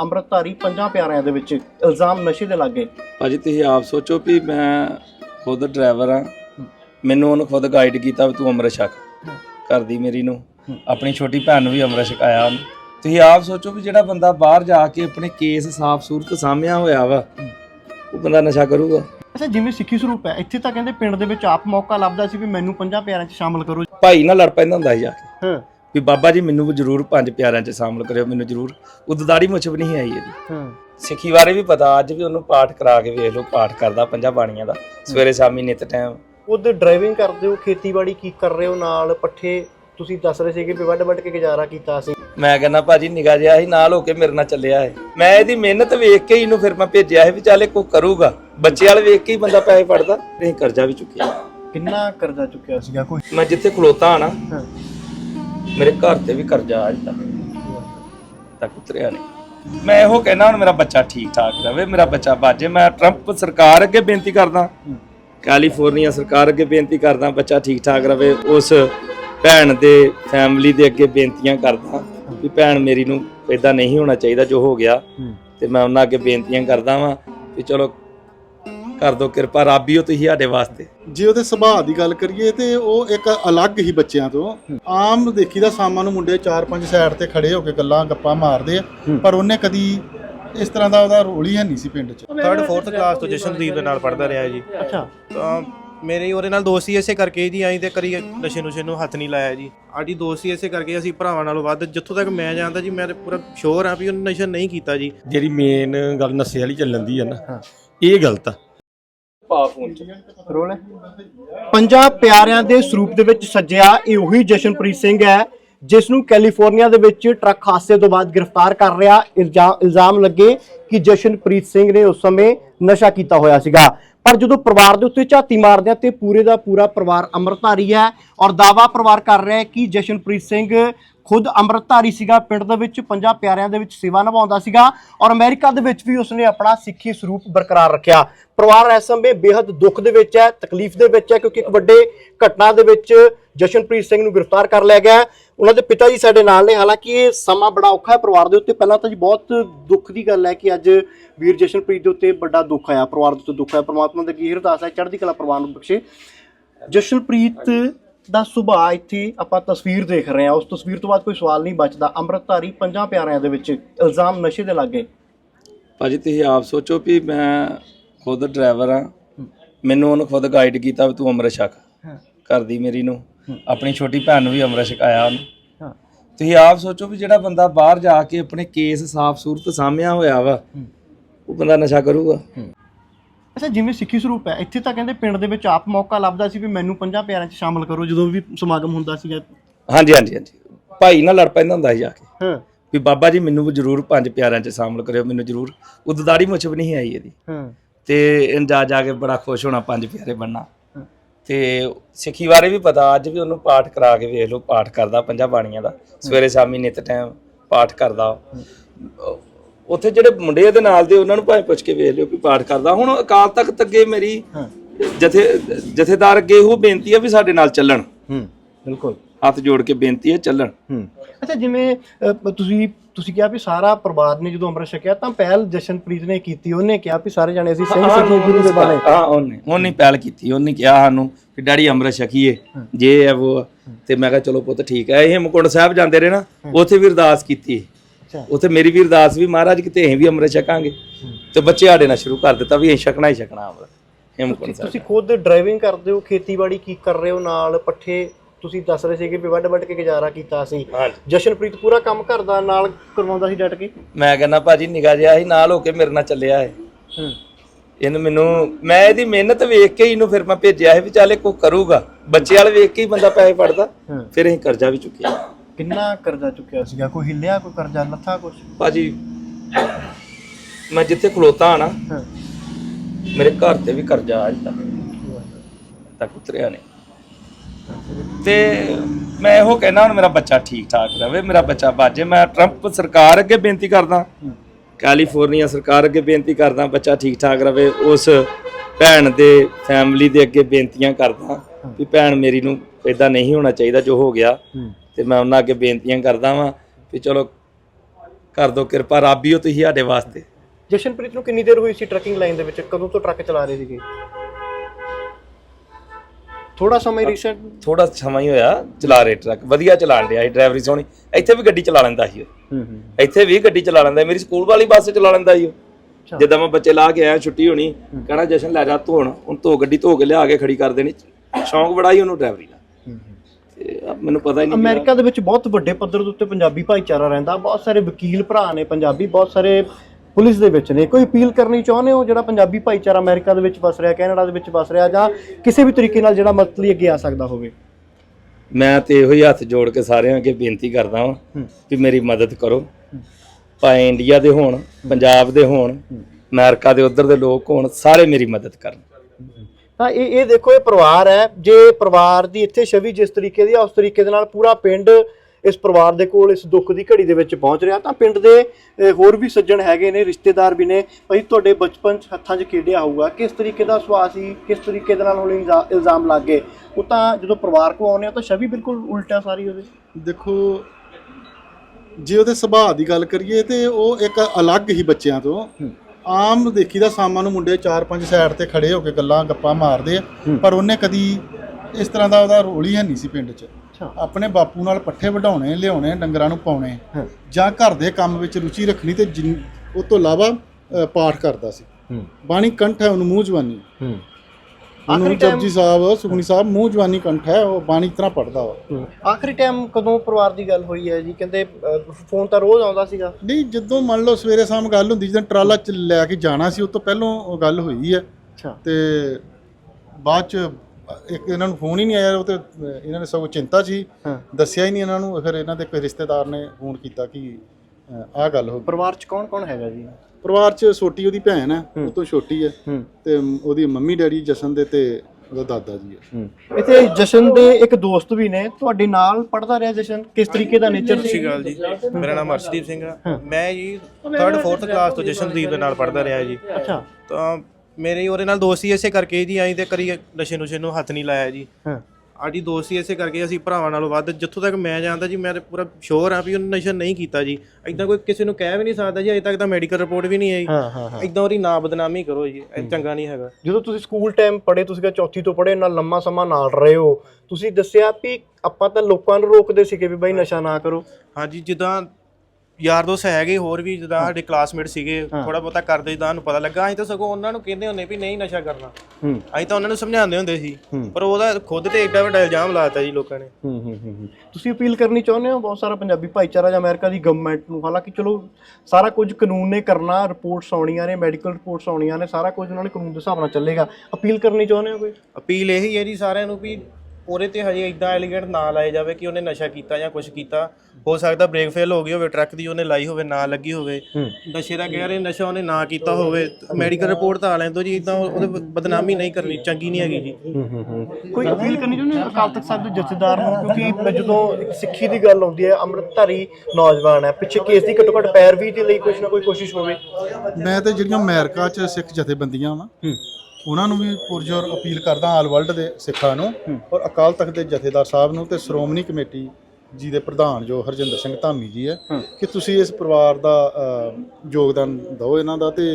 ਅੰਮ੍ਰਿਤਧਾਰੀ ਪੰਜਾਂ ਪਿਆਰਿਆਂ ਦੇ ਵਿੱਚ ਇਲਜ਼ਾਮ ਨਸ਼ੇ ਦੇ ਲੱਗੇ। ਭਾਜੀ ਤੁਸੀਂ ਆਪ ਸੋਚੋ ਵੀ ਮੈਂ ਖੁਦ ਡਰਾਈਵਰ ਆ ਮੈਨੂੰ ਉਹਨੂੰ ਖੁਦ ਗਾਈਡ ਕੀਤਾ ਵੀ ਤੂੰ ਅੰਮ੍ਰਿਤ ਛਕ। ਘਰ ਦੀ ਮੇਰੀ ਨੂੰ। ਆਪਣੀ ਛੋਟੀ ਭੈਣ ਨੂੰ ਵੀ ਅੰਮ੍ਰਿਤ ਛਕਾਇਆ। ਉਹਨੂੰ ਤੁਸੀਂ ਆਪ ਸੋਚੋ ਵੀ ਜਿਹੜਾ ਬੰਦਾ ਬਾਹਰ ਜਾ ਕੇ ਆਪਣੇ ਕੇਸ ਸਾਫ਼ ਸੂਰਤ ਸਾਹਮਿਆ ਹੋਇਆ ਵਾ ਉਹ ਬੰਦਾ ਨਸ਼ਾ ਕਰੂਗਾ। ਅੱਛਾ ਜਿਵੇਂ ਸਿੱਖੀ ਸਰੂਪ ਹੈ ਇੱਥੇ ਤਾਂ ਕਹਿੰਦੇ ਪਿੰਡ ਦੇ ਵਿੱਚ ਆਪ ਮੌਕਾ ਲੱਭਦਾ ਸੀ ਵੀ ਮੈਨੂੰ ਪੰਜਾਂ ਪਿਆਰਿਆਂ 'ਚ ਸ਼ਾਮਲ ਕਰੋ। ਭਾਈ ਨਾਲ ਲੜ ਪੈਂਦਾ ਹੁੰਦਾ ਸੀ ਜਾ ਕੇ। ਹਾਂ। ਵੀ ਬਾਬਾ ਜੀ ਮੈਨੂੰ ਵੀ ਜ਼ਰੂਰ ਪੰਜ ਪਿਆਰਿਆਂ 'ਚ ਸ਼ਾਮਲ ਕਰਿਓ ਮੈਨੂੰ ਜ਼ਰੂਰ ਉਦਦਾਰੀ ਮੁੱਛ ਵੀ ਨਹੀਂ ਆਈ ਇਹਦੀ। ਹਾਂ। ਸਿੱਖੀ ਬਾਰੇ ਵੀ ਪਤਾ ਅੱਜ ਵੀ ਉਹਨੂੰ ਪਾਠ ਕਰਾ ਕੇ ਵੇਖ ਲਓ ਪਾਠ ਕਰਦਾ ਪੰਜਾਂ ਬਾਣੀਆਂ ਦਾ ਸਵੇਰੇ ਸ਼ਾਮੀ ਨਿਤ ਟਾਈਮ। ਉਹਦੇ ਡਰਾਈਵਿੰਗ ਕਰਦੇ ਹੋ ਖੇਤੀਬਾੜੀ ਕੀ ਕਰ ਰਹੇ ਹੋ ਨਾਲ ਪੱਠੇ ਤੁਸੀਂ ਦੱਸ ਰਹੇ ਸੀਗੇ ਵੀ ਵੱਢ ਵੱਢ ਕੇ ਗੁਜ਼ਾਰਾ ਕੀਤਾ ਸੀ। ਮੈਂ ਕਹਿੰਦਾ ਭਾਜੀ ਨਿਗਾਹ ਜਿਹਾ ਸੀ ਨਾਲ ਹੋ ਕੇ ਮੇਰੇ ਨਾਲ ਚੱਲਿਆ ਹੈ ਮੈਂ ਇਹਦੀ ਮਿਹਨਤ ਵੇਖ ਕੇ ਹੀ ਇਹਨੂੰ ਫਿਰ ਮੈਂ ਭੇਜਿਆ ਹੈ ਵੀ ਚੱਲ ਕੋ ਕਰੂਗਾ। ਬੱਚੇ ਵਾਲ ਵੇਖ ਕੇ ਹੀ ਬੰਦਾ ਪੈਸੇ ਫੜਦਾ। ਅਸੀਂ ਕਰਜ਼ਾ ਵੀ ਚੁੱਕਿਆ। ਕਿੰਨਾ ਕਰਜ਼ਾ ਚੁੱਕਿਆ ਸੀਗਾ ਕੋਈ? ਮੈਂ ਜਿੱਥੇ ਖਲੋਤਾ ਹਾਂ ਨਾ ਮੇਰੇ ਘਰ ਤੇ ਵੀ ਕਰਜ਼ਾ ਅੱਜ ਤੱਕ ਤੱਕ ਉਤਰਿਆ ਨਹੀਂ ਮੈਂ ਇਹੋ ਕਹਿਣਾ ਹੁਣ ਮੇਰਾ ਬੱਚਾ ਠੀਕ ਠਾਕ ਰਵੇ ਮੇਰਾ ਬੱਚਾ ਬਾਜੇ। ਮੈਂ ਟਰੰਪ ਸਰਕਾਰ ਅੱਗੇ ਬੇਨਤੀ ਕਰਦਾ। ਕੈਲੀਫੋਰਨੀਆ ਸਰਕਾਰ ਅੱਗੇ ਬੇਨਤੀ ਕਰਦਾ ਬੱਚਾ ਠੀਕ ਠਾਕ ਰਵੇ। ਉਸ ਭੈਣ ਦੇ ਫੈਮਿਲੀ ਦੇ ਅੱਗੇ ਬੇਨਤੀਆਂ ਕਰਦਾ ਵੀ ਭੈਣ ਮੇਰੀ ਨੂੰ ਇਦਾਂ ਨਹੀਂ ਹੋਣਾ ਚਾਹੀਦਾ ਜੋ ਹੋ ਗਿਆ। ਤੇ ਮੈਂ ਉਹਨਾਂ ਅੱਗੇ ਬੇਨਤੀਆਂ ਕਰਦਾ ਵਾਂ ਵੀ ਚਲੋ ਕਰ ਦੋ ਕਿਰਪਾ ਰੱਬ ਹੀ ਹੋ ਤੁਸੀਂ ਸਾਡੇ ਵਾਸਤੇ। ਜੇ ਉਹਦੇ ਸੁਭਾਅ ਦੀ ਗੱਲ ਕਰੀਏ ਤੇ ਉਹ ਇੱਕ ਅਲੱਗ ਹੀ ਬੱਚਿਆਂ ਤੋਂ। ਆਮ ਦੇਖੀਦਾ ਸ਼ਾਮਾਂ ਨੂੰ ਮੁੰਡੇ 4-5 ਸਾਈਡ ਤੇ ਖੜੇ ਹੋ ਕੇ ਗੱਲਾਂ ਗੱਪਾਂ ਮਾਰਦੇ ਆ ਪਰ ਉਹਨੇ ਕਦੀ ਇਸ ਤਰ੍ਹਾਂ ਦਾ ਉਹਦਾ ਰੋਲ ਹੀ ਨਹੀਂ ਸੀ ਪਿੰਡ 'ਚ। ਥਰਡ ਫੋਰਥ ਕਲਾਸ ਤੋਂ ਜਸ਼ਨਦੀਪ ਦੇ ਨਾਲ ਪੜਦਾ ਰਿਹਾ ਜੀ। ਅੱਛਾ ਤਾਂ ਮੇਰੀ ਉਹਦੇ ਨਾਲ ਦੋਸਤੀ ਇਸੇ ਕਰਕੇ ਜੀ ਆਈ ਤੇ ਕਰੀ ਨਸ਼ੇ ਨੁਸ਼ੇ ਨੂੰ ਹੱਥ ਨਹੀਂ ਲਾਇਆ ਜੀ। ਸਾਡੀ ਦੋਸਤੀ ਇਸੇ ਕਰਕੇ ਅਸੀਂ ਭਰਾਵਾਂ ਨਾਲੋਂ ਵੱਧ ਜਿੱਥੋਂ ਤੱਕ ਮੈਂ ਜਾਣਦਾ ਜੀ ਮੈਂ ਤੇ ਪੂਰਾ ਸ਼ੋਰ ਆ ਵੀ ਉਹਨੇ ਨਸ਼ਾ ਨਹੀਂ ਕੀਤਾ ਜੀ। ਜਿਹੜੀ ਮੇਨ ਗੱਲ ਨਸ਼ੇ ਵਾਲੀ ਚੱਲਣ ਦੀ ਹੈ ਨਾ ਇਹ ਗਲਤ ਆ। ਪਾ ਫੋਨ ਚ। ਰੋਲ ਹੈ। ਪੰਜਾਂ ਪਿਆਰਿਆਂ ਦੇ ਸਰੂਪ ਦੇ ਵਿੱਚ ਸੱਜਿਆ ਇਹ ਉਹੀ ਜਸ਼ਨਪ੍ਰੀਤ ਸਿੰਘ ਹੈ, ਜਿਸ ਨੂੰ ਕੈਲੀਫੋਰਨੀਆ ਦੇ ਵਿੱਚ ਟਰੱਕ ਹਾਦਸੇ ਤੋਂ ਬਾਅਦ ਗ੍ਰਿਫਤਾਰ ਕਰ ਰਿਹਾ। ਇਲਜ਼ਾ- ਇਲਜ਼ਾਮ ਲੱਗੇ ਕਿ ਜਸ਼ਨਪ੍ਰੀਤ ਸਿੰਘ ਨੇ ਉਸ ਸਮੇਂ ਨਸ਼ਾ ਕੀਤਾ ਹੋਇਆ ਸੀਗਾ। ਪਰ ਜਦੋਂ ਪਰਿਵਾਰ ਦੇ ਉੱਤੇ ਝਾਤੀ ਮਾਰਦੇ ਆ ਤੇ ਪੂਰੇ ਦਾ ਪੂਰਾ ਪਰਿਵਾਰ ਅੰਮ੍ਰਿਤਧਾਰੀ ਹੈ ਔਰ ਦਾਵਾ ਪਰਿਵਾਰ ਕਰ ਰਿਹਾ ਹੈ ਕਿ ਜਸ਼ਨਪ੍ਰੀਤ ਸਿੰਘ ਖੁਦ ਅੰਮ੍ਰਿਤਧਾਰੀ ਸੀਗਾ, ਪਿੰਡ ਦੇ ਵਿੱਚ, ਪੰਜਾਂ ਪਿਆਰਿਆਂ ਦੇ ਵਿੱਚ ਸੇਵਾ ਨਿਭਾਉਂਦਾ ਸੀਗਾ ਔਰ ਅਮਰੀਕਾ ਦੇ ਵਿੱਚ ਵੀ ਉਸਨੇ ਆਪਣਾ ਸਿੱਖੀ ਸਰੂਪ ਬਰਕਰਾਰ ਰੱਖਿਆ। ਪਰਿਵਾਰ ਇਸ ਸਮੇਂ ਬੇहद ਦੁੱਖ ਦੇ ਵਿੱਚ ਹੈ, ਤਕਲੀਫ ਦੇ ਵਿੱਚ ਹੈ ਕਿਉਂਕਿ ਇੱਕ ਵੱਡੇ ਘਟਨਾ ਦੇ ਵਿੱਚ ਜਸ਼ਨਪ੍ਰੀਤ ਸਿੰਘ ਨੂੰ ਗ੍ਰਿਫਤਾਰ ਕਰ ਲਿਆ ਗਿਆ। ਉਹਨਾਂ ਦੇ ਪਿਤਾ ਜੀ ਸਾਡੇ ਨਾਲ ਨੇ, ਹਾਲਾਂਕਿ ਇਹ ਸਮਾਂ ਬੜਾ ਔਖਾ ਹੈ ਪਰਿਵਾਰ ਦੇ ਉੱਤੇ। ਪਹਿਲਾਂ ਤਾਂ ਜੀ ਬਹੁਤ ਦੁੱਖ ਦੀ ਗੱਲ ਹੈ ਕਿ ਅੱਜ ਵੀਰ ਜਸ਼ਨਪ੍ਰੀਤ ਦੇ ਉੱਤੇ ਵੱਡਾ ਦੁੱਖ ਆਇਆ, ਪਰਿਵਾਰ ਦੇ ਉੱਤੇ ਦੁੱਖ ਆਇਆ। ਪ੍ਰਮਾਤਮਾ ਦੇ ਕੀ ਅਰਦਾਸ ਹੈ, ਚੜ੍ਹਦੀ ਕਲਾ ਪਰਿਵਾਰ ਨੂੰ ਬਖਸ਼ੇ। ਜਸ਼ਨਪ੍ਰੀਤ ਦਾ ਸੁਭਾਅ ਇੱਥੇ ਆਪਾਂ ਤਸਵੀਰ ਦੇਖ ਰਹੇ ਹਾਂ। ਉਸ ਤਸਵੀਰ ਤੋਂ ਬਾਅਦ ਕੋਈ ਸਵਾਲ ਨਹੀਂ ਬਚਦਾ। ਅੰਮ੍ਰਿਤਧਾਰੀ ਪੰਜਾਂ ਪਿਆਰਿਆਂ ਦੇ ਵਿੱਚ ਇਲਜ਼ਾਮ ਨਸ਼ੇ ਦੇ ਲੱਗੇ। ਭਾਜੀ ਤੁਸੀਂ ਆਪ ਸੋਚੋ ਵੀ ਮੈਂ ਖੁਦ ਡਰਾਈਵਰ ਆ ਮੈਨੂੰ ਉਹਨੂੰ ਖੁਦ ਗਾਈਡ ਕੀਤਾ ਵੀ ਤੂੰ ਅੰਮ੍ਰਿਤ ਛਕ। ਘਰ ਦੀ ਮੇਰੀ ਨੂੰ। ਆਪਣੀ ਛੋਟੀ ਭੈਣ ਨੂੰ ਵੀ ਅੰਮ੍ਰਿਤ ਛਕਾਇਆ ਉਹਨੂੰ। ਤੁਸੀਂ ਆਪ ਸੋਚੋ ਵੀ ਜਿਹੜਾ ਬੰਦਾ ਬਾਹਰ ਜਾ ਕੇ ਆਪਣੇ ਕੇਸ ਸਾਫ਼ ਸੂਰਤ ਸਾਹਮਿਆ ਹੋਇਆ ਵਾ ਉਹ ਬੰਦਾ ਨਸ਼ਾ ਕਰੂਗਾ। ਅੱਛਾ ਜਿਵੇਂ ਸਿੱਖੀ ਸਰੂਪ ਹੈ ਇੱਥੇ ਤਾਂ ਕਹਿੰਦੇ ਪਿੰਡ ਦੇ ਵਿੱਚ ਆਪ ਮੌਕਾ ਲੱਭਦਾ ਸੀ ਵੀ ਮੈਨੂੰ ਪੰਜਾਂ ਪਿਆਰਿਆਂ 'ਚ ਸ਼ਾਮਲ ਕਰੋ ਜਦੋਂ ਵੀ ਸਮਾਗਮ ਹੁੰਦਾ ਸੀਗਾ। ਹਾਂਜੀ ਹਾਂਜੀ ਹਾਂਜੀ। ਭਾਈ ਨਾਲ ਲੜ ਪੈਂਦਾ ਹੁੰਦਾ ਸੀ ਜਾ ਕੇ। ਹਾਂ। ਵੀ ਬਾਬਾ ਜੀ ਮੈਨੂੰ ਵੀ ਜ਼ਰੂਰ ਪੰਜ ਪਿਆਰਿਆਂ 'ਚ ਸ਼ਾਮਲ ਕਰਿਓ ਮੈਨੂੰ ਜ਼ਰੂਰ ਉਦਦਾਰੀ ਮੁੱਛ ਵੀ ਨਹੀਂ ਆਈ ਇਹਦੀ। ਹਾਂ। ਤੇ ਜਾ ਜਾ ਕੇ ਬੜਾ ਖੁਸ਼ ਹੋਣਾ ਪੰਜ ਪਿਆਰੇ ਬਣਨਾ। ਤੇ ਸਿੱਖੀ ਬਾਰੇ ਵੀ ਪਤਾ ਅੱਜ ਵੀ ਉਹਨੂੰ ਪਾਠ ਕਰਾ ਕੇ ਵੇਖ ਲਓ ਪਾਠ ਕਰਦਾ ਪੰਜਾਂ ਬਾਣੀਆਂ ਦਾ। ਸਵੇਰੇ ਸ਼ਾਮੀ ਨਿਤ ਟਾਈਮ ਪਾਠ ਕਰਦਾ। ਉੱਥੇ ਜਿਹੜੇ ਮੁੰਡੇ ਇਹਦੇ ਨਾਲ ਦੇ ਉਹਨਾਂ ਨੂੰ ਭਾਵੇਂ ਪੁੱਛ ਕੇ ਵੇਖ ਲਿਓ ਵੀ ਪਾਠ ਕਰਦਾ। ਹੁਣ ਅਕਾਲ ਤਖਤ ਅੱਗੇ ਮੇਰੀ ਜਥੇ ਜਥੇਦਾਰ ਅੱਗੇ ਉਹ ਬੇਨਤੀ ਹੈ ਵੀ ਸਾਡੇ ਨਾਲ ਚੱਲਣ। ਹੂੰ ਬਿਲਕੁਲ। ਹੱਥ ਜੋੜ ਕੇ ਬੇਨਤੀ ਹੈ ਚੱਲਣ। ਹੂੰ। ਅੱਛਾ ਜਿਵੇਂ ਤੁਸੀਂ ਤੁਸੀਂ ਕਿਹਾ ਵੀ ਸਾਰਾ ਪਰਿਵਾਰ ਨੇ ਜਦੋਂ ਅੰਮ੍ਰਿਤ ਛਕਿਆ ਤਾਂ ਪਹਿਲ ਜਸ਼ਨਪ੍ਰੀਤ ਨੇ ਕੀਤੀ ਉਹਨੇ ਕਿਹਾ ਵੀ ਸਾਰੇ ਜਾਣੇ ਅਸੀਂ ਸਿੰਘ ਸਿੱਖੀ ਗੁਰੂ ਦੇ ਬਾਣੇ। ਹਾਂ ਉਹਨੇ ਉਹਨੇ ਪਹਿਲ ਕੀਤੀ ਉਹਨੇ ਕਿਹਾ ਸਾਨੂੰ ਕਿ ਡੈਡੀ ਅੰਮ੍ਰਿਤ ਛਕੀਏ ਜੇ ਹੈ ਉਹ ਤੇ ਮੈਂ ਕਿਹਾ ਚਲੋ ਪੁੱਤ ਠੀਕ ਹੈ ਇਹ ਹੇਮਕੁੰਟ ਸਾਹਿਬ ਜਾਂਦੇ ਰਹੇ ਨਾ ਉੱਥੇ ਵੀ ਅਰਦਾਸ ਕੀਤੀ। ਉੱਥੇ ਮੇਰੀ ਵੀ ਅਰਦਾਸ ਵੀ ਮਹਾਰਾਜ ਕਿਤੇ ਅਸੀਂ ਵੀ ਅੰਮ੍ਰਿਤ ਛਕਾਂਗੇ। ਤੇ ਬੱਚੇ ਸਾਡੇ ਨਾਲ ਸ਼ੁਰੂ ਕਰ ਦਿੱਤਾ ਵੀ ਅਸੀਂ ਛਕਣਾ ਹੀ ਛਕਣਾ ਅੰਮ੍ਰਿਤ। ਹੇਮਕੁੰਟ ਸਾਹਿਬ। ਤੁਸੀਂ ਖੁਦ ਡਰਾਈਵਿੰਗ ਕਰਦੇ ਹੋ ਖੇਤੀਬਾੜੀ ਕੀ ਕਰ ਰਹੇ ਹੋ ਨਾਲ? ਪੱਠੇ ਤੁਸੀਂ ਦੱਸ ਰਹੇ ਸੀਗੇ ਵੀ ਵੱਢ ਵੱਢ ਕੇ ਗੁਜ਼ਾਰਾ ਕੀਤਾ ਸੀ। ਜਸ਼ਨਪ੍ਰੀਤ ਪੂਰਾ ਕੰਮ ਕਰਦਾ ਨਾਲ ਕਰਵਾਉਂਦਾ ਸੀ ਡਟ ਕੇ ਮੈਂ ਕਹਿੰਦਾ ਭਾਜੀ ਨਿਗਾਹ ਜਿਹਾ ਸੀ ਨਾਲ ਹੋ ਕੇ ਮੇਰੇ ਨਾਲ ਚੱਲਿਆ ਹੈ। ਇਹਨੂੰ ਮੈਨੂੰ ਮੈਂ ਇਹਦੀ ਮਿਹਨਤ ਵੇਖ ਕੇ ਹੀ ਇਹਨੂੰ ਫਿਰ ਮੈਂ ਭੇਜਿਆ ਹੈ ਵੀ ਚੱਲ ਇਹ ਕੋ ਕਰੂਗਾ। ਬੱਚੇ ਵਾਲ ਵੇਖ ਕੇ ਹੀ ਬੰਦਾ ਪੈਸੇ ਫੜਦਾ। ਹਾਂ। ਫਿਰ ਅਸੀਂ ਕਰਜ਼ਾ ਵੀ ਚੁੱਕਿਆ। ਕਿੰਨਾ ਕਰਜ਼ਾ ਚੁੱਕਿਆ ਸੀਗਾ? ਕੋਈ ਹਿੱਲਿਆ ਕੋਈ ਕਰਜ਼ਾ ਲੱਥਾ ਕੁਛ? ਭਾਜੀ ਮੈਂ ਜਿੱਥੇ ਖਲੋਤਾ ਹਾਂ ਨਾ ਹਾਂ। ਮੇਰੇ ਘਰ ਤੇ ਵੀ ਕਰਜ਼ਾ ਅੱਜ ਤੱਕ ਤੱਕ ਉਤਰਿਆ ਨਹੀਂ। ਤੇ ਮੈਂ ਇਹੋ ਕਹਿਣਾ ਹੁਣ ਮੇਰਾ ਬੱਚਾ ਠੀਕ ਠਾਕ ਰਵੇ ਮੇਰਾ ਬੱਚਾ ਬਾਜੇ। ਮੈਂ ਟਰੰਪ ਸਰਕਾਰ ਅੱਗੇ ਬੇਨਤੀ ਕਰਦਾ ਕੈਲੀਫੋਰਨੀਆ ਸਰਕਾਰ ਅੱਗੇ ਬੇਨਤੀ ਕਰਦਾ ਬੱਚਾ ਠੀਕ ਠਾਕ ਰਵੇ। ਉਸ ਭੈਣ ਦੇ ਫੈਮਿਲੀ ਦੇ ਅੱਗੇ ਬੇਨਤੀਆਂ ਕਰਦਾ ਵੀ ਭੈਣ ਮੇਰੀ ਨੂੰ ਇਦਾਂ ਨਹੀਂ ਹੋਣਾ ਚਾਹੀਦਾ ਜੋ ਹੋ ਗਿਆ। ਤੇ ਮੈਂ ਉਹਨਾਂ ਅੱਗੇ ਬੇਨਤੀਆਂ ਕਰਦਾ ਵਾਂ ਵੀ ਚਲੋ ਕਰ ਦੋ ਕਿਰਪਾ ਰੱਬ ਹੀ ਹੋ ਤੁਸੀਂ ਸਾਡੇ ਵਾਸਤੇ। ਜਸ਼ਨਪ੍ਰੀਤ ਨੂੰ ਕਿੰਨੀ ਦੇਰ ਹੋਈ ਸੀ ਟਰੱਕਿੰਗ ਲਾਈਨ ਦੇ ਵਿੱਚ? ਕਦੋਂ ਤੋਂ ਟਰੱਕ ਚਲਾ ਰਹੇ ਸੀਗੇ? ਥੋੜਾ ਸਮਾਂ ਰੀਸੈਂਟ ਥੋੜਾ ਸਮਾਂ ਹੀ ਹੋਇਆ ਚਲਾ ਰਹੇ ਟਰੱਕ। ਵਧੀਆ ਚਲਾਣ ਡਿਆ ਸੀ ਡਰਾਈਵਰੀ ਸੋਹਣੀ। ਇੱਥੇ ਵੀ ਗੱਡੀ ਚਲਾ ਲੈਂਦਾ ਸੀ ਉਹ। ਹੂੰ ਹੂੰ। ਇੱਥੇ ਵੀ ਗੱਡੀ ਚਲਾ ਲੈਂਦਾ ਮੇਰੀ ਸਕੂਲ ਵਾਲੀ ਬੱਸ ਚਲਾ ਲੈਂਦਾ ਸੀ ਉਹ। ਜਿੱਦਾਂ ਮੈਂ ਬੱਚੇ ਲਾ ਕੇ ਆਇਆ ਛੁੱਟੀ ਹੋਣੀ ਕਹਣਾ ਜਸ਼ਨ ਲੈ ਜਾ ਧੋਣ। ਹੁਣ ਧੋ ਗੱਡੀ ਧੋ ਕੇ ਲਿਆ ਕੇ ਖੜੀ ਕਰ ਦੇਣੀ। ਸ਼ੌਂਕ ਬੜਾ ਹੀ ਉਹਨੂੰ ਡਰਾਈਵਰੀ ਦਾ। ਤੇ ਮੈਨੂੰ ਪਤਾ ਹੀ ਨਹੀਂ ਅਮਰੀਕਾ ਦੇ ਵਿੱਚ ਬਹੁਤ ਵੱਡੇ ਪੱਧਰ ਦੇ ਉੱਤੇ ਪੰਜਾਬੀ ਭਾਈਚਾਰਾ ਰਹਿੰਦਾ ਬਹੁਤ ਸਾਰੇ ਵਕੀਲ ਭਰਾ ਨੇ ਪੰਜਾਬੀ ਬਹੁਤ ਸਾਰੇ ਪੁਲਿਸ ਦੇ ਵਿੱਚ ਨੇ। ਕੋਈ ਅਪੀਲ ਕਰਨੀ ਚਾਹੁੰਦੇ ਹੋ ਜਿਹੜਾ ਪੰਜਾਬੀ ਭਾਈਚਾਰਾ ਅਮਰੀਕਾ ਦੇ ਵਿੱਚ ਵਸ ਰਿਹਾ ਕੈਨੇਡਾ ਦੇ ਵਿੱਚ ਵਸ ਰਿਹਾ ਜਾਂ ਕਿਸੇ ਵੀ ਤਰੀਕੇ ਨਾਲ ਜਿਹੜਾ ਮਦਦ ਲਈ ਅੱਗੇ ਆ ਸਕਦਾ ਹੋਵੇ? ਮੈਂ ਤੇ ਇਹੋ ਹੀ ਹੱਥ ਜੋੜ ਕੇ ਸਾਰਿਆਂ ਅੱਗੇ ਬੇਨਤੀ ਕਰਦਾ ਹਾਂ। ਕਿ ਮੇਰੀ ਮਦਦ ਕਰੋ। ਭਾਵੇਂ ਇੰਡੀਆ ਦੇ ਹੋਣ ਪੰਜਾਬ ਦੇ ਹੋਣ ਅਮਰੀਕਾ ਦੇ ਉਧਰ ਦੇ ਲੋਕ ਹੋਣ ਸਾਰੇ ਮੇਰੀ ਮਦਦ ਕਰਨ। ਤਾਂ ਇਹ ਇਹ ਦੇਖੋ ਇਹ ਪਰਿਵਾਰ ਹੈ। ਜੇ ਪਰਿਵਾਰ ਦੀ ਇੱਥੇ ਛਵੀ ਜਿਸ ਤਰੀਕੇ ਦੀ ਆ ਉਸ ਤਰੀਕੇ ਦੇ ਨਾਲ ਪੂਰਾ ਪਿੰਡ ਇਸ ਪਰਿਵਾਰ ਦੇ ਕੋਲ ਇਸ ਦੁੱਖ ਦੀ ਘੜੀ ਦੇ ਵਿੱਚ ਪਹੁੰਚ ਰਿਹਾ। ਤਾਂ ਪਿੰਡ ਦੇ ਹੋਰ ਵੀ ਸੱਜਣ ਹੈਗੇ ਨੇ ਰਿਸ਼ਤੇਦਾਰ ਵੀ ਨੇ। ਭਾਈ ਤੁਹਾਡੇ ਬਚਪਨ 'ਚ ਹੱਥਾਂ 'ਚ ਖੇਡਿਆ ਹੋਊਗਾ। ਕਿਸ ਤਰੀਕੇ ਦਾ ਸੁਭਾਅ ਸੀ? ਕਿਸ ਤਰੀਕੇ ਦੇ ਨਾਲ ਹੁਣ ਇਲਜ਼ਾ- ਇਲਜ਼ਾਮ ਲੱਗ ਗਏ? ਉਹ ਤਾਂ ਜਦੋਂ ਪਰਿਵਾਰ ਕੋ ਆਉਂਦੇ ਆ ਤਾਂ ਛਵੀ ਬਿਲਕੁਲ ਉਲਟਾ ਸਾਰੀ ਉਹਦੇ। ਦੇਖੋ ਜੇ ਉਹਦੇ ਸੁਭਾਅ ਦੀ ਗੱਲ ਕਰੀਏ ਤੇ ਉਹ ਇੱਕ ਅਲੱਗ ਹੀ ਬੱਚਿਆਂ ਤੋਂ ਆਮ ਦੇਖੀਦਾ ਸ਼ਾਮਾਂ ਨੂੰ ਮੁੰਡੇ 4-5 ਸਾਈਡ ਤੇ ਖੜੇ ਹੋ ਕੇ ਗੱਲਾਂ ਗੱਪਾਂ ਮਾਰਦੇ ਆ ਪਰ ਉਹਨੇ ਕਦੀ ਇਸ ਤਰ੍ਹਾਂ ਦਾ ਉਹਦਾ ਰੋਲ ਹੀ ਹੈ ਨਹੀਂ ਸੀ ਪਿੰਡ 'ਚ। ਆਪਣੇ ਬਾਪੂ ਨਾਲ ਪੱਠੇ ਵਢਾਉਣੇ ਲਿਆਉਣੇ ਡੰਗਰਾਂ ਨੂੰ ਪਾਉਣੇ। ਜਾਂ ਘਰ ਦੇ ਕੰਮ ਵਿੱਚ ਰੁਚੀ ਰੱਖਣੀ ਤੇ ਉਹ ਤੋਂ ਇਲਾਵਾ ਪਾਠ ਕਰਦਾ ਸੀ। ਬਾਣੀ ਕੰਠ ਹੈ ਉਹਨੂੰ ਮੂੰਹ ਜਵਾਨੀ। ਉਹਨੂੰ ਆਖਰੀ time- ਜਪਜੀ ਸਾਹਿਬ ਸੁਖਨੀ ਸਾਹਿਬ ਮੂੰਹ ਜਵਾਨੀ ਕੰਠ ਹੈ ਉਹ ਬਾਣੀ ਤਰ੍ਹਾਂ ਪੜਦਾ ਵਾ। ਆਖਰੀ ਟਾਈਮ ਕਦੋਂ ਪਰਿਵਾਰ ਦੀ ਗੱਲ ਹੋਈ ਹੈ ਜੀ? ਕਹਿੰਦੇ ਫੋਨ ਤਾਂ ਰੋਜ਼ ਆਉਂਦਾ ਸੀਗਾ। ਨਹੀਂ ਜਦੋਂ ਮੰਨ ਲਓ ਸਵੇਰੇ ਸ਼ਾਮ ਗੱਲ ਹੁੰਦੀ ਜਦੋਂ ਟਰਾਲਾ ਚ ਲੈ ਕੇ ਜਾਣਾ ਸੀ ਉਸ ਤੋਂ ਪਹਿਲਾਂ ਉਹ ਗੱਲ ਹੋਈ ਹੈ। ਅੱਛਾ। ਤੇ ਬਾਅਦ ਚ ਇੱਕ ਇਹਨਾਂ ਨੂੰ ਫੋਨ ਹੀ ਨਹੀਂ ਆਇਆ ਉਹ ਤੇ ਇਹਨਾਂ ਨੇ ਸਗੋਂ ਚਿੰਤਾ ਸੀ। ਹਾਂ। ਦੱਸਿਆ ਹੀ ਨਹੀਂ ਇਹਨਾਂ ਨੂੰ ਫਿਰ ਇਹਨਾਂ ਦੇ ਕੋਈ ਰਿਸ਼ਤੇਦਾਰ ਨੇ ਫੋਨ ਕੀਤਾ ਕਿ ਆਹ ਗੱਲ ਹੋ ਗਈ। ਪਰਿਵਾਰ 'ਚ ਕੌਣ ਕੌਣ ਹੈਗਾ ਜੀ? ਪਰਿਵਾਰ ਚ ਛੋਟੀ ਉਹਦੀ ਭੈਣ ਹੈ ਉਹ ਤੋਂ ਛੋਟੀ ਹੈ ਹੂੰ। ਤੇ ਉਹਦੀ ਮੰਮੀ ਡੈਡੀ ਜਸ਼ਨ ਦੇ ਤੇ ਉਹਦਾ ਦਾਦਾ ਜੀ ਹੈ। ਇੱਥੇ ਜਸ਼ਨ ਦੇ ਇੱਕ ਦੋਸਤ ਵੀ ਨੇ ਤੁਹਾਡੇ ਨਾਲ ਪੜਦਾ ਰਿਹਾ ਜਸ਼ਨ? ਕਿਸ ਤਰੀਕੇ ਦਾ ਨੇਚਰ ਸਤਿ ਸੀ ਸ਼੍ਰੀ ਅਕਾਲ ਜੀ। ਮੇਰਾ ਨਾਮ ਅਰਸ਼ਦੀਪ ਸਿੰਘ ਆ। ਮੈਂ ਜੀ 3rd 4th ਕਲਾਸ ਤੋਂ ਜਸ਼ਨਦੀਪ ਦੇ ਨਾਲ ਪੜ੍ਹਦਾ ਰਿਹਾ ਜੀ। ਅੱਛਾ। ਤਾਂ ਮੇਰੇ ਉਹਦੇ ਨਾਲ ਦੋਸਤੀ ਇਸੇ ਕਰਕੇ ਜੀ ਆਈ ਤੇ ਕਰੀ ਨਸ਼ੇ ਨੁਸ਼ੇ ਨੂੰ ਹੱਥ ਨਹੀਂ ਲਾਇਆ ਜੀ। ਹਾਂ। ਸਾਡੀ ਦੋਸਤੀ ਇਸੇ ਕਰਕੇ ਅਸੀਂ ਭਰਾਵਾਂ ਨਾਲੋਂ ਵੱਧ ਜਿੱਥੋਂ ਤੱਕ ਮੈਂ ਜਾਣਦਾ ਜੀ ਮੈਂ ਤੇ ਪੂਰਾ ਸ਼ੋਰ ਆ ਵੀ ਉਹਨੇ ਨਸ਼ਾ ਨਹੀਂ ਕੀਤਾ ਜੀ। ਇਦਾਂ ਕੋਈ ਕਿਸੇ ਨੂੰ ਕਹਿ ਵੀ ਨਹੀਂ ਸਕਦਾ ਜੀ ਅਜੇ ਤੱਕ ਤਾਂ ਮੈਡੀਕਲ ਰਿਪੋਰਟ ਵੀ ਨਹੀਂ ਆਈ। ਹਾਂ ਹਾਂ ਹਾਂ। ਇਦਾਂ ਉਹਦੀ ਨਾ ਬਦਨਾਮੀ ਕਰੋ ਜੀ ਇਹ ਚੰਗਾ ਨਹੀਂ ਹੈਗਾ। ਜਦੋਂ ਤੁਸੀਂ ਸਕੂਲ ਟਾਈਮ ਪੜ੍ਹੇ ਤੁਸੀਂ ਕਿਹਾ ਚੌਥੀ ਤੋਂ ਪੜ੍ਹੇ ਨਾਲ ਲੰਮਾ ਸਮਾਂ ਨਾਲ ਰਹੇ ਹੋ ਤੁਸੀਂ ਦੱਸਿਆ ਵੀ ਆਪਾਂ ਤਾਂ ਲੋਕਾਂ ਨੂੰ ਰੋਕਦੇ ਸੀਗੇ ਵੀ ਬਾਈ ਨਸ਼ਾ ਨਾ ਕਰੋ। ਹਾਂਜੀ ਜਿੱਦਾਂ ਯਾਰ ਦੋਸਤ ਹੈਗੇ ਹੋਰ ਵੀ ਜਿੱਦਾਂ ਸਾਡੇ ਕਲਾਸਮੇਟ ਸੀਗੇ ਥੋੜਾ ਬਹੁਤਾ ਕਰਦੇ ਜਿੱਦਾਂ ਨੂੰ ਪਤਾ ਲੱਗਾ ਅਸੀਂ ਤਾਂ ਸਗੋਂ ਉਹਨਾਂ ਨੂੰ ਕਹਿੰਦੇ ਹੁੰਦੇ ਵੀ ਨਹੀਂ ਨਸ਼ਾ ਕਰਨਾ। ਅਸੀਂ ਤਾਂ ਉਹਨਾਂ ਨੂੰ ਸਮਝਾਉਂਦੇ ਹੁੰਦੇ ਸੀ ਪਰ ਉਹਦਾ ਖੁਦ ਤੇ ਏਡਾ ਵੱਡਾ ਇਲਜ਼ਾਮ ਲਾਤਾ ਜੀ ਲੋਕਾਂ ਨੇ। ਹੂੰ ਹੂੰ ਹੂੰ ਤੁਸੀਂ ਅਪੀਲ ਕਰਨੀ ਚਾਹੁੰਦੇ ਹੋ ਬਹੁਤ ਸਾਰਾ ਪੰਜਾਬੀ ਭਾਈਚਾਰਾ ਜਾਂ ਅਮਰੀਕਾ ਦੀ ਗਵਰਨਮੈਂਟ ਨੂੰ? ਹਾਲਾਂਕਿ ਚਲੋ ਸਾਰਾ ਕੁਝ ਕਾਨੂੰਨ ਨੇ ਕਰਨਾ ਰਿਪੋਰਟਸ ਆਉਣੀਆਂ ਨੇ ਮੈਡੀਕਲ ਰਿਪੋਰਟਸ ਆਉਣੀਆਂ ਨੇ ਸਾਰਾ ਕੁਝ ਉਹਨਾਂ ਨੇ ਕਾਨੂੰਨ ਦੇ ਹਿਸਾਬ ਨਾਲ ਚੱਲੇਗਾ। ਅਪੀਲ ਕਰਨੀ ਚਾਹੁੰਦੇ ਹੋ ਕੋਈ? ਅਪੀਲ ਇਹੀ ਹੈ ਜੀ ਸਾਰਿਆਂ ਨੂੰ ਵੀ ਉਹਦੇ ਤੇ ਹਜੇ ਇਦਾਂ ਐਲੀਗੇਟ ਨਾ ਲਾਏ ਜਾਵੇ ਕਿ ਉਹਨੇ ਨਸ਼ਾ ਕੀਤਾ ਜਾਂ ਕੁਝ ਕੀਤਾ। ਹੋ ਸਕਦਾ ਬ੍ਰੇਕ ਫੇਲ ਹੋ ਗਈ ਹੋਵੇ ਟਰੱਕ ਦੀ ਉਹਨੇ ਲਾਈ ਹੋਵੇ ਨਾ ਲੱਗੀ ਹੋਵੇ। ਨਸ਼ੇ ਦਾ ਕਹਿ ਰਹੇ ਨਸ਼ਾ ਉਹਨੇ ਨਾ ਕੀਤਾ ਹੋਵੇ। ਮੈਡੀਕਲ ਰਿਪੋਰਟ ਤਾਂ ਆ ਲੈਣ ਦਿਓ ਜੀ ਇਦਾਂ ਉਹਦੇ ਬਦਨਾਮੀ ਨਹੀਂ ਕਰਨੀ ਚੰਗੀ ਨਹੀਂ ਹੈਗੀ ਜੀ। ਕੋਈ ਅਪੀਲ ਕਰਨੀ ਚਾਹੁੰਦੇ ਹੋ ਅਕਾਲ ਤਖਤ ਸਾਹਿਬ ਦੇ ਜਥੇਦਾਰ ਨੂੰ ਕਿਉਂਕਿ ਜਦੋਂ ਇੱਕ ਸਿੱਖੀ ਦੀ ਗੱਲ ਆਉਂਦੀ ਹੈ ਅੰਮ੍ਰਿਤਧਾਰੀ ਨੌਜਵਾਨ ਹੈ ਪਿੱਛੇ ਕੇਸ ਦੀ ਘੱਟੋ ਘੱਟ ਪੈਰਵੀ ਦੇ ਲਈ ਕੁਝ ਨਾ ਕੋਈ ਕੋਸ਼ਿਸ਼ ਹੋਵੇ। ਮੈਂ ਤੇ ਜਿਹੜੀਆਂ ਅਮਰੀਕਾ 'ਚ ਸਿੱਖ ਜਥੇਬੰਦੀਆਂ ਵਾ ਉਹਨਾਂ ਨੂੰ ਵੀ ਪੁਰਜੋਰ ਅਪੀਲ ਕਰਦਾ ਆਲ ਵਰਲਡ ਦੇ ਸਿੱਖਾਂ ਨੂੰ ਔਰ ਅਕਾਲ ਤਖਤ ਦੇ ਜਥੇਦਾਰ ਸਾਹਿਬ ਨੂੰ ਤੇ ਸ਼੍ਰੋਮਣੀ ਕਮੇਟੀ ਜੀ ਦੇ ਪ੍ਰਧਾਨ ਜੋ ਹਰਜਿੰਦਰ ਸਿੰਘ ਧਾਮੀ ਜੀ ਹੈ ਕਿ ਤੁਸੀਂ ਇਸ ਪਰਿਵਾਰ ਦਾ ਯੋਗਦਾਨ ਦਿਓ ਇਹਨਾਂ ਦਾ ਤੇ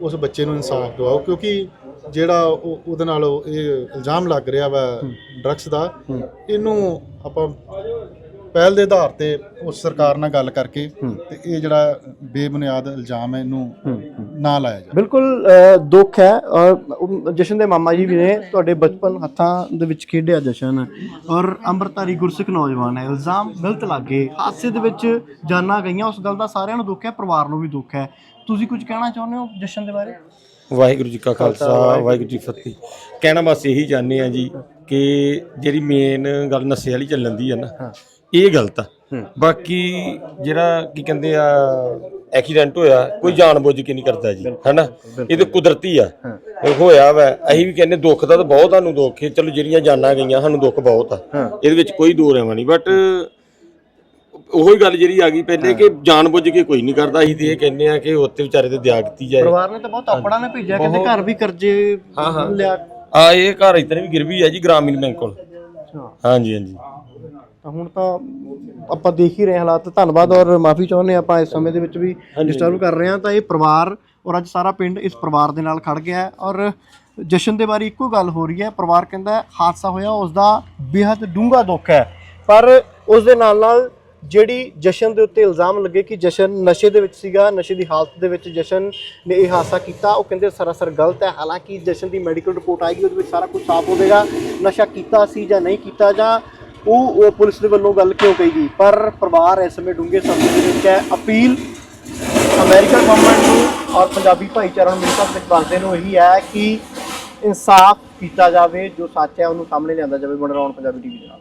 ਉਸ ਬੱਚੇ ਨੂੰ ਇਨਸਾਫ ਦਿਵਾਓ ਕਿਉਂਕਿ ਜਿਹੜਾ ਉਹ- ਉਹਦੇ ਨਾਲ ਇਹ ਇਲਜ਼ਾਮ ਲੱਗ ਰਿਹਾ ਵਾ ਡਰੱਗਸ ਦਾ ਇਹਨੂੰ ਆਪਾਂ ਪਹਿਲ ਦੇ ਆਧਾਰ ਤੇ ਉਸ ਸਰਕਾਰ ਨਾਲ ਗੱਲ ਕਰਕੇ ਤੇ ਇਹ ਜਿਹੜਾ ਬੇਬੁਨਿਆਦ ਇਲਜ਼ਾਮ ਹੈ ਇਹਨੂੰ ਨਾ ਲਾਇਆ ਜਾਵੇ। ਬਿਲਕੁਲ ਦੁੱਖ ਹੈ। ਔਰ ਜਸ਼ਨ ਦੇ ਮਾਮਾ ਜੀ ਵੀ ਨੇ ਤੁਹਾਡੇ ਬਚਪਨ ਹੱਥਾਂ ਦੇ ਵਿੱਚ ਖੇਡਿਆ ਜਸ਼ਨ। ਔਰ ਅੰਮ੍ਰਿਤਧਾਰੀ ਗੁਰਸਿੱਖ ਨੌਜਵਾਨ ਹੈ। ਇਲਜ਼ਾਮ ਗਲਤ ਲੱਗੇ। ਹਾਦਸੇ ਦੇ ਵਿੱਚ ਜਾਨਾਂ ਗਈਆਂ। ਉਸ ਗੱਲ ਦਾ ਸਾਰਿਆਂ ਨੂੰ ਦੁੱਖ ਹੈ। ਪਰਿਵਾਰ ਨੂੰ ਵੀ ਦੁੱਖ ਹੈ। ਤੁਸੀਂ ਕੁਝ ਕਹਿਣਾ ਚਾਹੁੰਦੇ ਹੋ ਜਸ਼ਨ ਦੇ ਬਾਰੇ? ਵਾਹਿਗੁਰੂ ਜੀ ਕਾ ਖਾਲਸਾ ਵਾਹਿਗੁਰੂ ਜੀ ਫਤਿਹ। ਕਹਿਣਾ ਬਸ ਇਹੀ ਚਾਹੁੰਦੇ ਆ ਜੀ ਕਿ ਜਿਹੜੀ ਮੇਨ ਗੱਲ ਨਸ਼ੇ ਵਾਲੀ ਚੱਲਣ ਦੀ ਆ ਨਾ ਇਹ ਗਲਤ ਆ। ਬਾਕੀ ਜਿਹੜਾ ਕੀ ਕਹਿੰਦੇ ਆ ਐਕਸੀਡੈਂਟ ਹੋਇਆ ਕੋਈ ਜਾਣਬੁੱਝ ਕੇ ਨਹੀਂ ਕਰਦਾ ਜੀ ਹੈਨਾ? ਇਹ ਤਾਂ ਕੁਦਰਤੀ ਆ। ਇਹ ਹੋਇਆ ਵਾ। ਅਸੀਂ ਵੀ ਕਹਿੰਦੇ ਦੁੱਖ ਦਾ ਤਾਂ ਬਹੁਤ ਸਾਨੂੰ ਦੁੱਖ ਹੈ। ਚਲੋ ਜਿਹੜੀਆਂ ਜਾਨਾਂ ਗਈਆਂ ਸਾਨੂੰ ਦੁੱਖ ਬਹੁਤ ਆ। ਇਹਦੇ ਵਿੱਚ ਕੋਈ ਦੋ ਰਹਿਮਾ ਨਹੀਂ। ਬਟ ਉਹੀ ਗੱਲ ਜਿਹੜੀ ਆ ਗਈ ਪਹਿਲੇ ਕਿ ਜਾਣਬੁੱਝ ਕੇ ਕੋਈ ਨਹੀਂ ਕਰਦਾ। ਅਸੀਂ ਤੇ ਇਹ ਕਹਿੰਦੇ ਆ ਕਿ ਉੱਤੇ ਵਿਚਾਰੇ ਤੇ ਦਿਆ ਕੀਤੀ ਜਾਏ। ਪਰਿਵਾਰ ਨੇ ਤਾਂ ਬਹੁਤ ਆਪਣਾ ਨੇ ਭੇਜਿਆ। ਕਹਿੰਦੇ ਘਰ ਵੀ ਕਰਜ਼ੇ ਲਿਆ। ਆ ਇਹ ਘਰ ਇਤਨੇ ਵੀ ਗਿਰਵੀ ਹੈ ਜੀ ਗ੍ਰਾਮੀਣ ਬੈਂਕ ਕੋਲ। ਹਾਂਜੀ ਹਾਂਜੀ। ਤਾਂ ਹੁਣ ਤਾਂ ਆਪਾਂ ਦੇਖ ਹੀ ਰਹੇ ਹਾਂ ਹਾਲਾਤ। ਧੰਨਵਾਦ ਔਰ ਮਾਫੀ ਚਾਹੁੰਦੇ ਆਪਾਂ ਇਸ ਸਮੇਂ ਦੇ ਵਿੱਚ ਵੀ ਡਿਸਟਰਬ ਕਰ ਰਹੇ ਹਾਂ। ਤਾਂ ਇਹ ਪਰਿਵਾਰ ਔਰ ਅੱਜ ਸਾਰਾ ਪਿੰਡ ਇਸ ਪਰਿਵਾਰ ਦੇ ਨਾਲ ਖੜ ਗਿਆ ਔਰ ਜਸ਼ਨ ਦੇ ਬਾਰੇ ਇੱਕੋ ਗੱਲ ਹੋ ਰਹੀ ਹੈ। ਪਰਿਵਾਰ ਕਹਿੰਦਾ ਹਾਦਸਾ ਹੋਇਆ ਉਸ ਦਾ ਬੇहद ਡੂੰਘਾ ਦੁੱਖ ਹੈ। ਪਰ ਉਸ ਦੇ ਨਾਲ ਨਾਲ ਜਿਹੜੀ ਜਸ਼ਨ ਦੇ ਉੱਤੇ ਇਲਜ਼ਾਮ ਲੱਗੇ ਕਿ ਜਸ਼ਨ ਨਸ਼ੇ ਦੇ ਵਿੱਚ ਸੀਗਾ ਨਸ਼ੇ ਦੀ ਹਾਲਤ ਦੇ ਵਿੱਚ ਜਸ਼ਨ ਨੇ ਇਹ ਹਾਦਸਾ ਕੀਤਾ ਉਹ ਕਹਿੰਦੇ ਸਰਾਸਰ ਗਲਤ ਹੈ। ਹਾਲਾਂਕਿ ਜਸ਼ਨ ਦੀ ਮੈਡੀਕਲ ਰਿਪੋਰਟ ਆਏਗੀ ਉਹਦੇ ਵਿੱਚ ਸਾਰਾ ਕੁਝ ਸਾਫ਼ ਹੋਵੇਗਾ। ਨਸ਼ਾ ਕੀਤਾ ਸੀ ਜਾਂ ਨਹੀਂ ਕੀਤਾ ਜਾਂ ਉਹ ਉਹ ਪੁਲਿਸ ਦੇ ਵੱਲੋਂ ਗੱਲ ਕਿਉਂ ਕਹੀ ਗਈ? ਪਰ ਪਰਿਵਾਰ ਇਸ ਸਮੇਂ ਡੂੰਘੇ ਸਮੇਂ ਦੇ ਵਿੱਚ ਹੈ। ਅਪੀਲ ਅਮਰੀਕਨ ਗਵਰਨਮੈਂਟ ਨੂੰ ਔਰ ਪੰਜਾਬੀ ਭਾਈਚਾਰਾ ਨੂੰ ਮਿਲ ਕੇ ਕਰਦੇ ਨੂੰ ਇਹੀ ਹੈ ਕਿ ਇਨਸਾਫ ਕੀਤਾ ਜਾਵੇ, ਜੋ ਸੱਚ ਹੈ, ਉਹਨੂੰ ਸਾਹਮਣੇ ਲਿਆਂਦਾ ਜਾਵੇ ਬਣਰਾਉਣ ਪੰਜਾਬੀ ਟੀਵੀ ਦੇ ਨਾਲ।